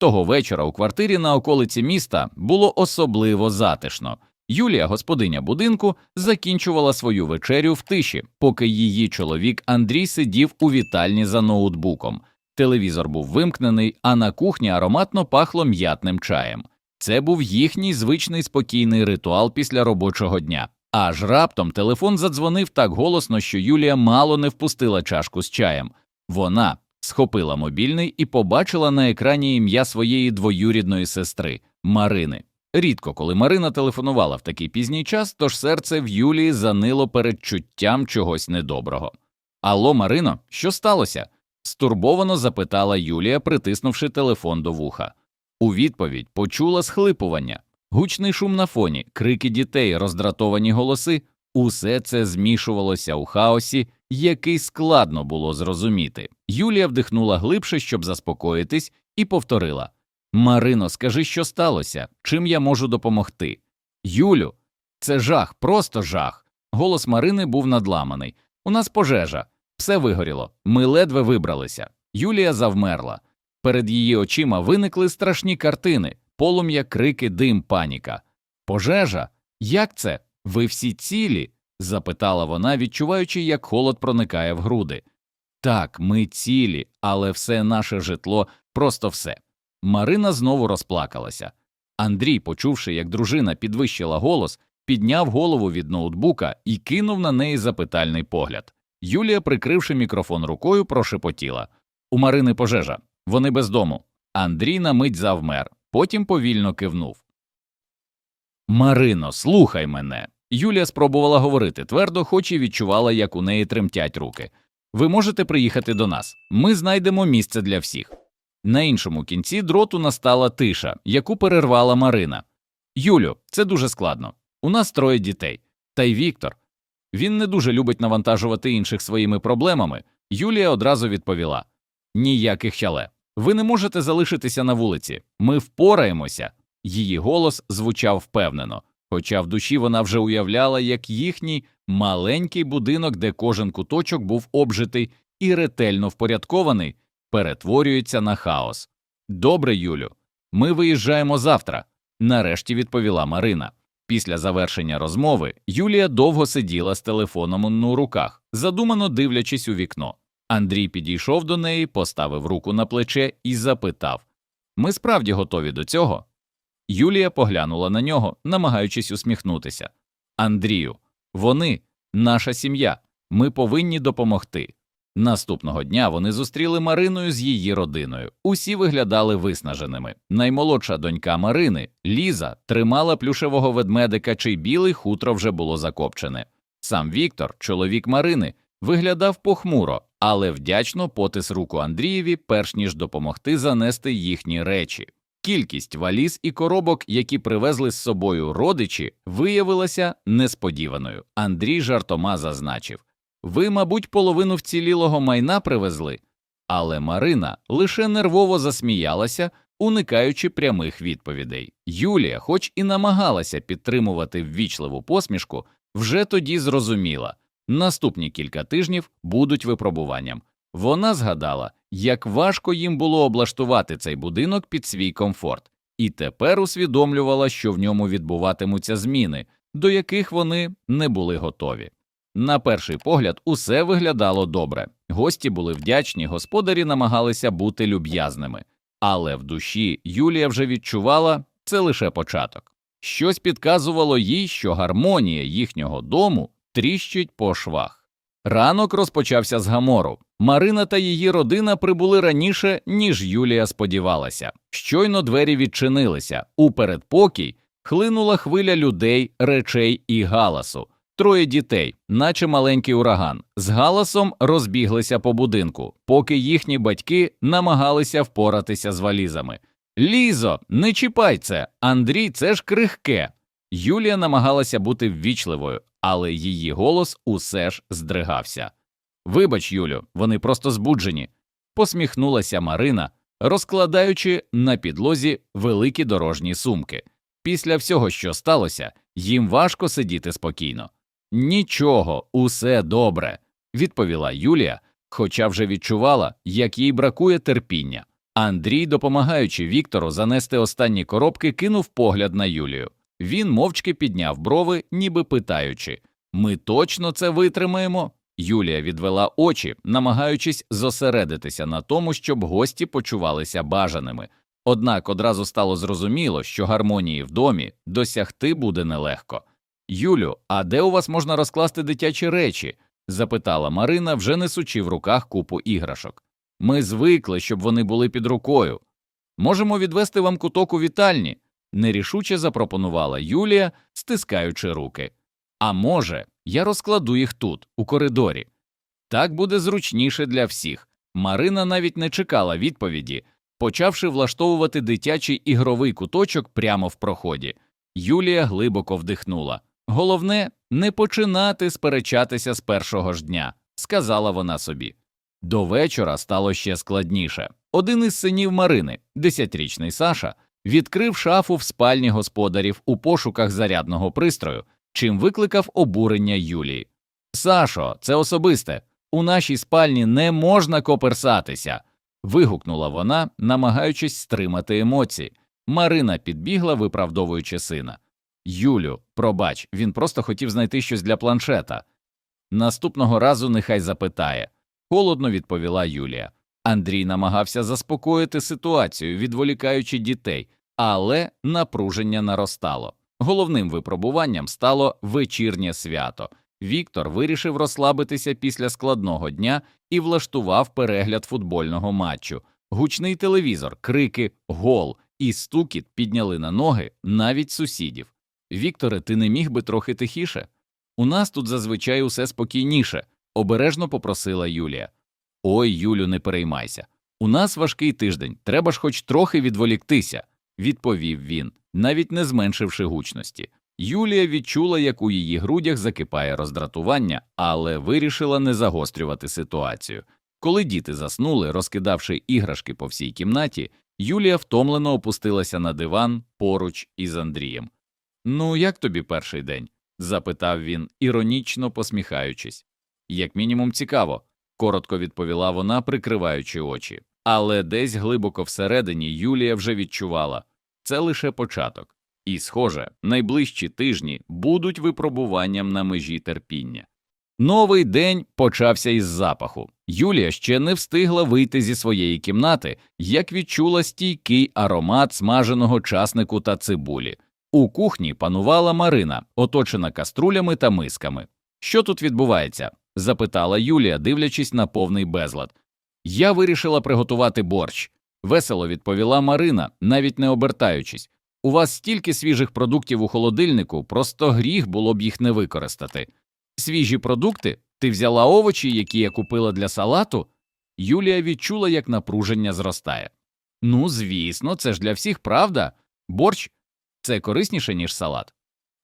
Того вечора у квартирі на околиці міста було особливо затишно. Юлія, господиня будинку, закінчувала свою вечерю в тиші, поки її чоловік Андрій сидів у вітальні за ноутбуком. Телевізор був вимкнений, а на кухні ароматно пахло м'ятним чаєм. Це був їхній звичний спокійний ритуал після робочого дня. Аж раптом телефон задзвонив так голосно, що Юлія мало не впустила чашку з чаєм. Вона схопила мобільний і побачила на екрані ім'я своєї двоюрідної сестри Марини. Рідко, коли Марина телефонувала в такий пізній час, тож серце в Юлії занило передчуттям чогось недоброго. Алло, Марино, що сталося? стурбовано запитала Юлія, притиснувши телефон до вуха. У відповідь почула схлипування, гучний шум на фоні, крики дітей, роздратовані голоси. Усе це змішувалося у хаосі, який складно було зрозуміти. Юлія вдихнула глибше, щоб заспокоїтись, і повторила Марино, скажи, що сталося? Чим я можу допомогти? Юлю, це жах, просто жах. Голос Марини був надламаний. У нас пожежа, все вигоріло. Ми ледве вибралися. Юлія завмерла. Перед її очима виникли страшні картини, полум'я, крики, дим, паніка. Пожежа? Як це? Ви всі цілі? запитала вона, відчуваючи, як холод проникає в груди. Так, ми цілі, але все наше житло, просто все. Марина знову розплакалася. Андрій, почувши, як дружина підвищила голос, підняв голову від ноутбука і кинув на неї запитальний погляд. Юлія, прикривши мікрофон рукою, прошепотіла У Марини пожежа. Вони без дому. Андрій на мить завмер, потім повільно кивнув. Марино, слухай мене. Юлія спробувала говорити твердо, хоч і відчувала, як у неї тремтять руки. Ви можете приїхати до нас. Ми знайдемо місце для всіх. На іншому кінці дроту настала тиша, яку перервала Марина. Юлю, це дуже складно. У нас троє дітей. Та й Віктор. Він не дуже любить навантажувати інших своїми проблемами. Юлія одразу відповіла Ніяких хяле. Ви не можете залишитися на вулиці. Ми впораємося. Її голос звучав впевнено, хоча в душі вона вже уявляла, як їхній маленький будинок, де кожен куточок був обжитий і ретельно впорядкований, перетворюється на хаос. Добре, Юлю, ми виїжджаємо завтра, нарешті відповіла Марина. Після завершення розмови Юлія довго сиділа з телефоном у руках, задумано дивлячись у вікно. Андрій підійшов до неї, поставив руку на плече і запитав Ми справді готові до цього? Юлія поглянула на нього, намагаючись усміхнутися. Андрію, вони, наша сім'я, ми повинні допомогти. Наступного дня вони зустріли Мариною з її родиною. Усі виглядали виснаженими. Наймолодша донька Марини, Ліза, тримала плюшевого ведмедика, чий білий хутро вже було закопчене. Сам Віктор, чоловік Марини, виглядав похмуро, але вдячно потис руку Андрієві, перш ніж допомогти занести їхні речі. Кількість валіз і коробок, які привезли з собою родичі, виявилася несподіваною. Андрій жартома зазначив ви, мабуть, половину вцілілого майна привезли. Але Марина лише нервово засміялася, уникаючи прямих відповідей. Юлія, хоч і намагалася підтримувати ввічливу посмішку, вже тоді зрозуміла наступні кілька тижнів будуть випробуванням. Вона згадала, як важко їм було облаштувати цей будинок під свій комфорт, і тепер усвідомлювала, що в ньому відбуватимуться зміни, до яких вони не були готові. На перший погляд, усе виглядало добре. Гості були вдячні, господарі намагалися бути люб'язними, але в душі Юлія вже відчувала це лише початок. Щось підказувало їй, що гармонія їхнього дому тріщить по швах. Ранок розпочався з гамору. Марина та її родина прибули раніше, ніж Юлія сподівалася. Щойно двері відчинилися. У передпокій хлинула хвиля людей, речей і галасу. Троє дітей, наче маленький ураган, з галасом розбіглися по будинку, поки їхні батьки намагалися впоратися з валізами. Лізо, не чіпай це, Андрій, це ж крихке. Юлія намагалася бути ввічливою, але її голос усе ж здригався. Вибач, Юлю, вони просто збуджені, посміхнулася Марина, розкладаючи на підлозі великі дорожні сумки. Після всього, що сталося, їм важко сидіти спокійно. Нічого, усе добре, відповіла Юлія, хоча вже відчувала, як їй бракує терпіння. Андрій, допомагаючи Віктору занести останні коробки, кинув погляд на Юлію. Він мовчки підняв брови, ніби питаючи Ми точно це витримаємо? Юлія відвела очі, намагаючись зосередитися на тому, щоб гості почувалися бажаними. Однак одразу стало зрозуміло, що гармонії в домі досягти буде нелегко. Юлю, а де у вас можна розкласти дитячі речі? запитала Марина, вже несучи в руках купу іграшок. Ми звикли, щоб вони були під рукою. Можемо відвести вам куток у вітальні, нерішуче запропонувала Юлія, стискаючи руки. А може, я розкладу їх тут, у коридорі. Так буде зручніше для всіх. Марина навіть не чекала відповіді, почавши влаштовувати дитячий ігровий куточок прямо в проході. Юлія глибоко вдихнула. Головне, не починати сперечатися з першого ж дня, сказала вона собі. До вечора стало ще складніше. Один із синів Марини, десятирічний Саша, відкрив шафу в спальні господарів у пошуках зарядного пристрою, чим викликав обурення Юлії. Сашо, це особисте. У нашій спальні не можна коперсатися. вигукнула вона, намагаючись стримати емоції. Марина підбігла, виправдовуючи сина. Юлю, пробач, він просто хотів знайти щось для планшета. Наступного разу нехай запитає, холодно відповіла Юлія. Андрій намагався заспокоїти ситуацію, відволікаючи дітей, але напруження наростало. Головним випробуванням стало вечірнє свято. Віктор вирішив розслабитися після складного дня і влаштував перегляд футбольного матчу. Гучний телевізор, крики, гол і стукіт підняли на ноги навіть сусідів. Вікторе, ти не міг би трохи тихіше? У нас тут зазвичай усе спокійніше, обережно попросила Юлія. Ой, Юлю, не переймайся. У нас важкий тиждень, треба ж хоч трохи відволіктися, відповів він, навіть не зменшивши гучності. Юлія відчула, як у її грудях закипає роздратування, але вирішила не загострювати ситуацію. Коли діти заснули, розкидавши іграшки по всій кімнаті, Юлія втомлено опустилася на диван поруч із Андрієм. Ну, як тобі перший день? запитав він, іронічно посміхаючись. Як мінімум цікаво, коротко відповіла вона, прикриваючи очі. Але десь глибоко всередині Юлія вже відчувала це лише початок. І, схоже, найближчі тижні будуть випробуванням на межі терпіння. Новий день почався із запаху. Юлія ще не встигла вийти зі своєї кімнати, як відчула стійкий аромат смаженого часнику та цибулі. У кухні панувала Марина, оточена каструлями та мисками. Що тут відбувається? Запитала Юлія, дивлячись на повний безлад. Я вирішила приготувати борщ. Весело відповіла Марина, навіть не обертаючись. У вас стільки свіжих продуктів у холодильнику, просто гріх було б їх не використати. Свіжі продукти? Ти взяла овочі, які я купила для салату? Юлія відчула, як напруження зростає. Ну, звісно, це ж для всіх правда. Борщ це корисніше, ніж салат.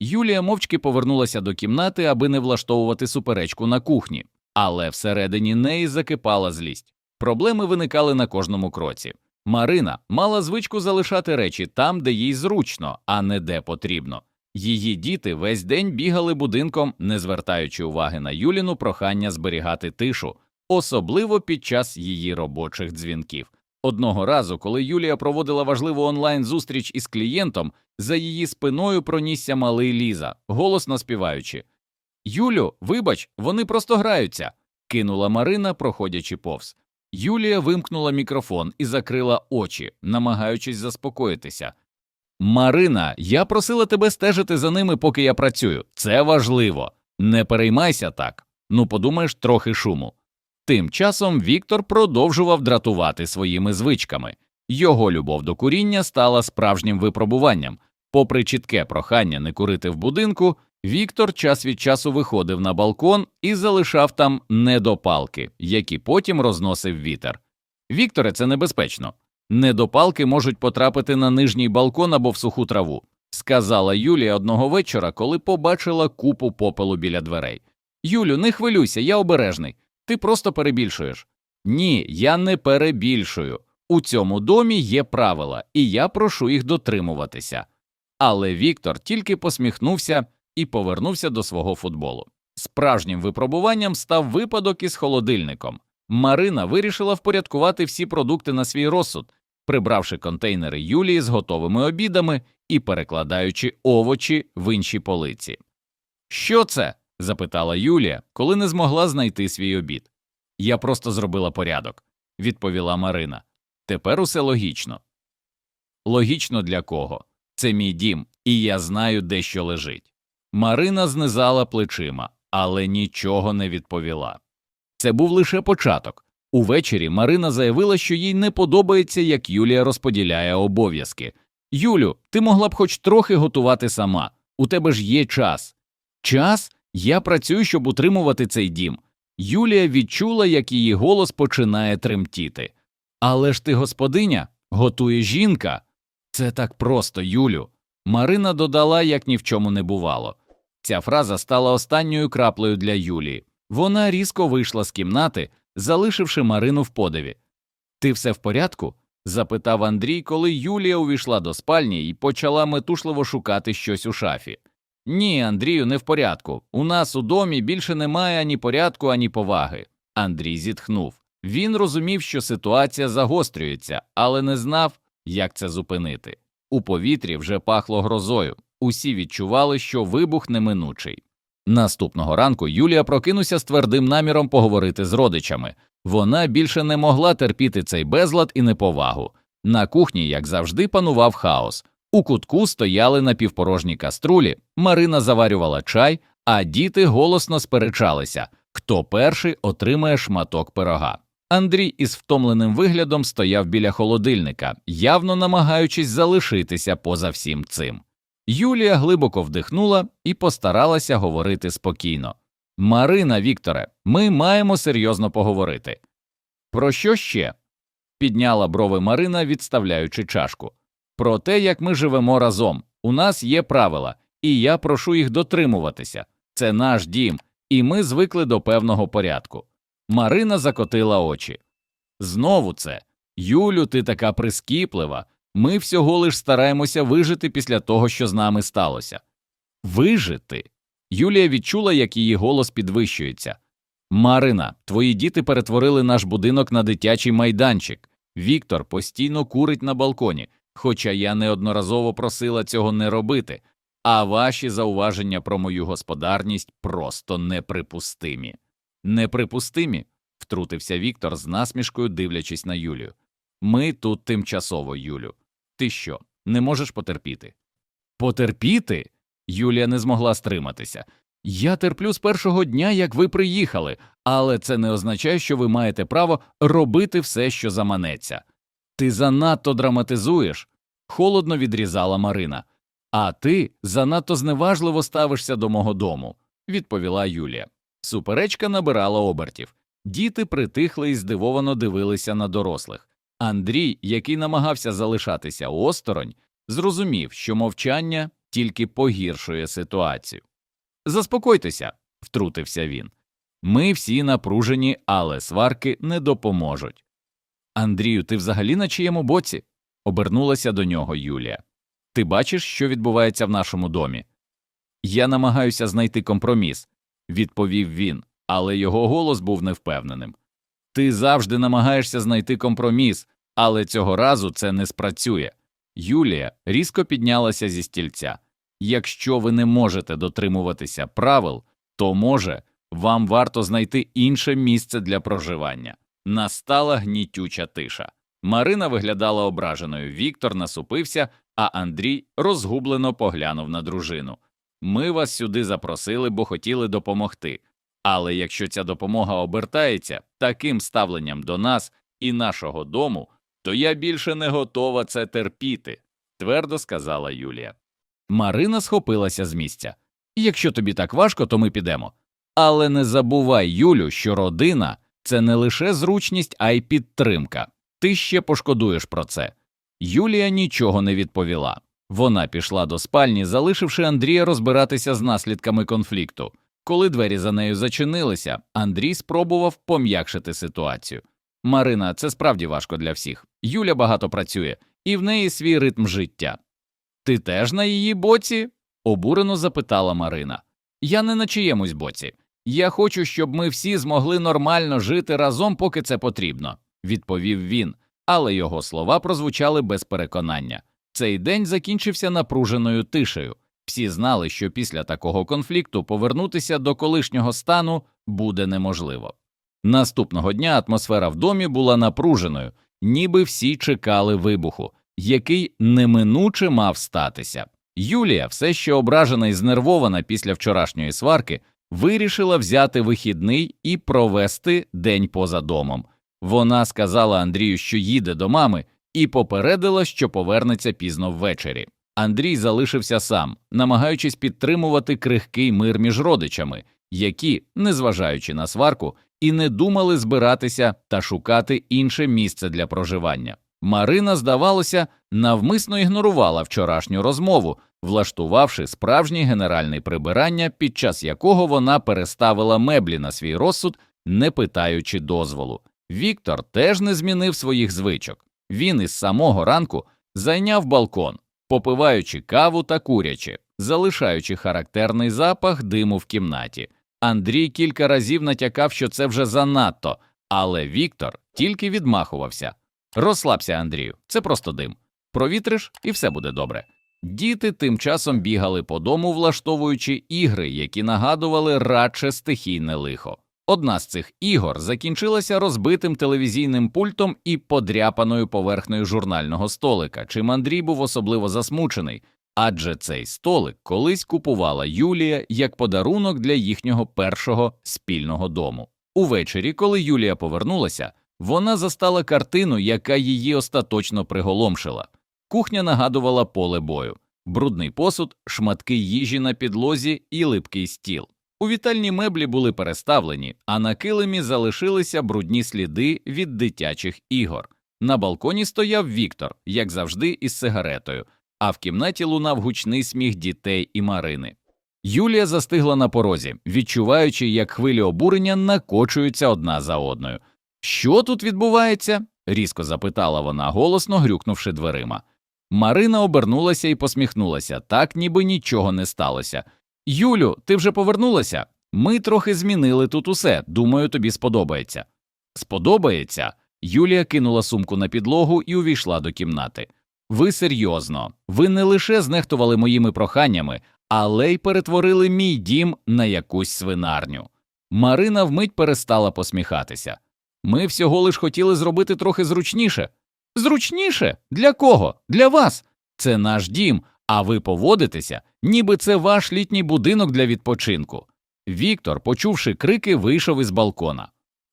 Юлія мовчки повернулася до кімнати, аби не влаштовувати суперечку на кухні, але всередині неї закипала злість. Проблеми виникали на кожному кроці. Марина мала звичку залишати речі там, де їй зручно, а не де потрібно. Її діти весь день бігали будинком, не звертаючи уваги на Юліну прохання зберігати тишу, особливо під час її робочих дзвінків. Одного разу, коли Юлія проводила важливу онлайн зустріч із клієнтом, за її спиною пронісся малий Ліза, голосно співаючи. Юлю, вибач, вони просто граються, кинула Марина, проходячи повз. Юлія вимкнула мікрофон і закрила очі, намагаючись заспокоїтися. Марина, я просила тебе стежити за ними, поки я працюю. Це важливо. Не переймайся так. Ну, подумаєш, трохи шуму. Тим часом Віктор продовжував дратувати своїми звичками. Його любов до куріння стала справжнім випробуванням. Попри чітке прохання не курити в будинку, Віктор час від часу виходив на балкон і залишав там недопалки, які потім розносив вітер. Вікторе, це небезпечно. Недопалки можуть потрапити на нижній балкон або в суху траву, сказала Юлія одного вечора, коли побачила купу попелу біля дверей. Юлю, не хвилюйся, я обережний. Ти просто перебільшуєш. Ні, я не перебільшую. У цьому домі є правила, і я прошу їх дотримуватися. Але Віктор тільки посміхнувся і повернувся до свого футболу. Справжнім випробуванням став випадок із холодильником. Марина вирішила впорядкувати всі продукти на свій розсуд, прибравши контейнери Юлії з готовими обідами і перекладаючи овочі в інші полиці. Що це? запитала Юлія, коли не змогла знайти свій обід. Я просто зробила порядок, відповіла Марина. Тепер усе логічно. Логічно для кого? Це мій дім, і я знаю, де що лежить. Марина знизала плечима, але нічого не відповіла. Це був лише початок. Увечері Марина заявила, що їй не подобається, як Юлія розподіляє обов'язки. Юлю, ти могла б хоч трохи готувати сама. У тебе ж є час. Час? Я працюю, щоб утримувати цей дім. Юлія відчула, як її голос починає тремтіти. Але ж ти господиня, готує жінка. Це так просто, Юлю. Марина додала, як ні в чому не бувало. Ця фраза стала останньою краплею для Юлії. Вона різко вийшла з кімнати, залишивши Марину в подиві. Ти все в порядку? запитав Андрій, коли Юлія увійшла до спальні і почала метушливо шукати щось у шафі. Ні, Андрію, не в порядку. У нас у домі більше немає ані порядку, ані поваги. Андрій зітхнув. Він розумів, що ситуація загострюється, але не знав, як це зупинити. У повітрі вже пахло грозою. Усі відчували, що вибух неминучий. Наступного ранку Юлія прокинувся з твердим наміром поговорити з родичами. Вона більше не могла терпіти цей безлад і неповагу. На кухні, як завжди, панував хаос. У кутку стояли напівпорожні каструлі, Марина заварювала чай, а діти голосно сперечалися, хто перший отримає шматок пирога. Андрій із втомленим виглядом стояв біля холодильника, явно намагаючись залишитися поза всім цим. Юлія глибоко вдихнула і постаралася говорити спокійно. Марина Вікторе, ми маємо серйозно поговорити. Про що ще? підняла брови Марина, відставляючи чашку. Про те, як ми живемо разом. У нас є правила, і я прошу їх дотримуватися. Це наш дім, і ми звикли до певного порядку. Марина закотила очі. Знову це. Юлю, ти така прискіплива. Ми всього лиш стараємося вижити після того, що з нами сталося. Вижити. Юлія відчула, як її голос підвищується. Марина, твої діти перетворили наш будинок на дитячий майданчик. Віктор постійно курить на балконі, хоча я неодноразово просила цього не робити, а ваші зауваження про мою господарність просто неприпустимі. Неприпустимі, втрутився Віктор з насмішкою, дивлячись на Юлію. Ми тут тимчасово, Юлю. Ти що, не можеш потерпіти? Потерпіти? Юлія не змогла стриматися. Я терплю з першого дня, як ви приїхали, але це не означає, що ви маєте право робити все, що заманеться. Ти занадто драматизуєш, холодно відрізала Марина. А ти занадто зневажливо ставишся до мого дому, відповіла Юлія. Суперечка набирала обертів. Діти притихли і здивовано дивилися на дорослих. Андрій, який намагався залишатися осторонь, зрозумів, що мовчання тільки погіршує ситуацію. Заспокойтеся, втрутився він. Ми всі напружені, але сварки не допоможуть. Андрію, ти взагалі на чиєму боці? обернулася до нього Юлія. Ти бачиш, що відбувається в нашому домі? Я намагаюся знайти компроміс, відповів він, але його голос був невпевненим. Ти завжди намагаєшся знайти компроміс, але цього разу це не спрацює. Юлія різко піднялася зі стільця. Якщо ви не можете дотримуватися правил, то може вам варто знайти інше місце для проживання. Настала гнітюча тиша. Марина виглядала ображеною, Віктор насупився, а Андрій розгублено поглянув на дружину. Ми вас сюди запросили, бо хотіли допомогти. Але якщо ця допомога обертається таким ставленням до нас і нашого дому, то я більше не готова це терпіти, твердо сказала Юлія. Марина схопилася з місця. Якщо тобі так важко, то ми підемо. Але не забувай, Юлю, що родина це не лише зручність, а й підтримка. Ти ще пошкодуєш про це. Юлія нічого не відповіла. Вона пішла до спальні, залишивши Андрія розбиратися з наслідками конфлікту. Коли двері за нею зачинилися, Андрій спробував пом'якшити ситуацію. Марина, це справді важко для всіх. Юля багато працює, і в неї свій ритм життя. Ти теж на її боці? обурено запитала Марина. Я не на чиємусь боці. Я хочу, щоб ми всі змогли нормально жити разом, поки це потрібно, відповів він. але його слова прозвучали без переконання. Цей день закінчився напруженою тишею. Всі знали, що після такого конфлікту повернутися до колишнього стану буде неможливо. Наступного дня атмосфера в домі була напруженою, ніби всі чекали вибуху, який неминуче мав статися. Юлія, все ще ображена і знервована після вчорашньої сварки, вирішила взяти вихідний і провести день поза домом. Вона сказала Андрію, що їде до мами, і попередила, що повернеться пізно ввечері. Андрій залишився сам, намагаючись підтримувати крихкий мир між родичами, які, незважаючи на сварку, і не думали збиратися та шукати інше місце для проживання. Марина, здавалося, навмисно ігнорувала вчорашню розмову, влаштувавши справжнє генеральне прибирання, під час якого вона переставила меблі на свій розсуд, не питаючи дозволу. Віктор теж не змінив своїх звичок. Він із самого ранку зайняв балкон, попиваючи каву та курячи, залишаючи характерний запах диму в кімнаті. Андрій кілька разів натякав, що це вже занадто, але Віктор тільки відмахувався. Розслабся, Андрію, це просто дим. Провітриш і все буде добре. Діти тим часом бігали по дому, влаштовуючи ігри, які нагадували радше стихійне лихо. Одна з цих ігор закінчилася розбитим телевізійним пультом і подряпаною поверхнею журнального столика, чим Андрій був особливо засмучений, адже цей столик колись купувала Юлія як подарунок для їхнього першого спільного дому. Увечері, коли Юлія повернулася, вона застала картину, яка її остаточно приголомшила. Кухня нагадувала поле бою, брудний посуд, шматки їжі на підлозі і липкий стіл. У вітальні меблі були переставлені, а на килимі залишилися брудні сліди від дитячих ігор. На балконі стояв Віктор, як завжди, із сигаретою, а в кімнаті лунав гучний сміх дітей і Марини. Юлія застигла на порозі, відчуваючи, як хвилі обурення накочуються одна за одною. Що тут відбувається? різко запитала вона, голосно грюкнувши дверима. Марина обернулася і посміхнулася, так ніби нічого не сталося. Юлю, ти вже повернулася? Ми трохи змінили тут усе. Думаю, тобі сподобається. Сподобається. Юлія кинула сумку на підлогу і увійшла до кімнати. Ви серйозно, ви не лише знехтували моїми проханнями, але й перетворили мій дім на якусь свинарню. Марина вмить перестала посміхатися. Ми всього лиш хотіли зробити трохи зручніше. Зручніше? Для кого? Для вас. Це наш дім, а ви поводитеся, ніби це ваш літній будинок для відпочинку. Віктор, почувши крики, вийшов із балкона.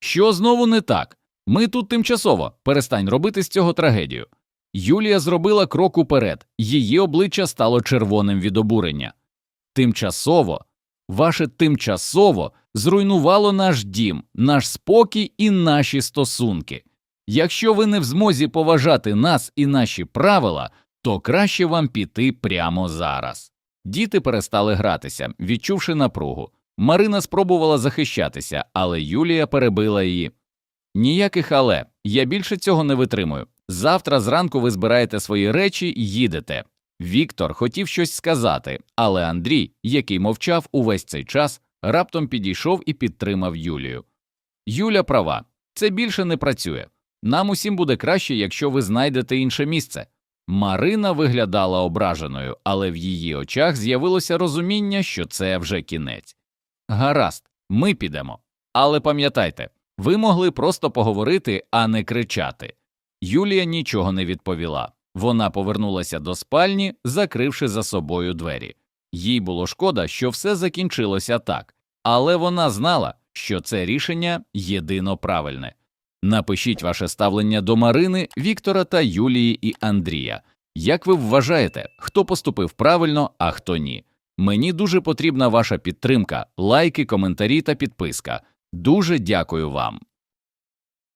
Що знову не так? Ми тут тимчасово, перестань робити з цього трагедію. Юлія зробила крок уперед, її обличчя стало червоним від обурення. Тимчасово, ваше тимчасово зруйнувало наш дім, наш спокій і наші стосунки. Якщо ви не в змозі поважати нас і наші правила, то краще вам піти прямо зараз. Діти перестали гратися, відчувши напругу. Марина спробувала захищатися, але Юлія перебила її. Ніяких але я більше цього не витримую. Завтра зранку ви збираєте свої речі і їдете. Віктор хотів щось сказати, але Андрій, який мовчав увесь цей час, раптом підійшов і підтримав Юлію. Юля права, це більше не працює. Нам усім буде краще, якщо ви знайдете інше місце. Марина виглядала ображеною, але в її очах з'явилося розуміння, що це вже кінець. Гаразд, ми підемо. Але пам'ятайте, ви могли просто поговорити, а не кричати. Юлія нічого не відповіла. Вона повернулася до спальні, закривши за собою двері. Їй було шкода, що все закінчилося так, але вона знала, що це рішення єдино правильне. Напишіть ваше ставлення до Марини, Віктора та Юлії і Андрія. Як ви вважаєте, хто поступив правильно, а хто ні? Мені дуже потрібна ваша підтримка, лайки, коментарі та підписка. Дуже дякую вам.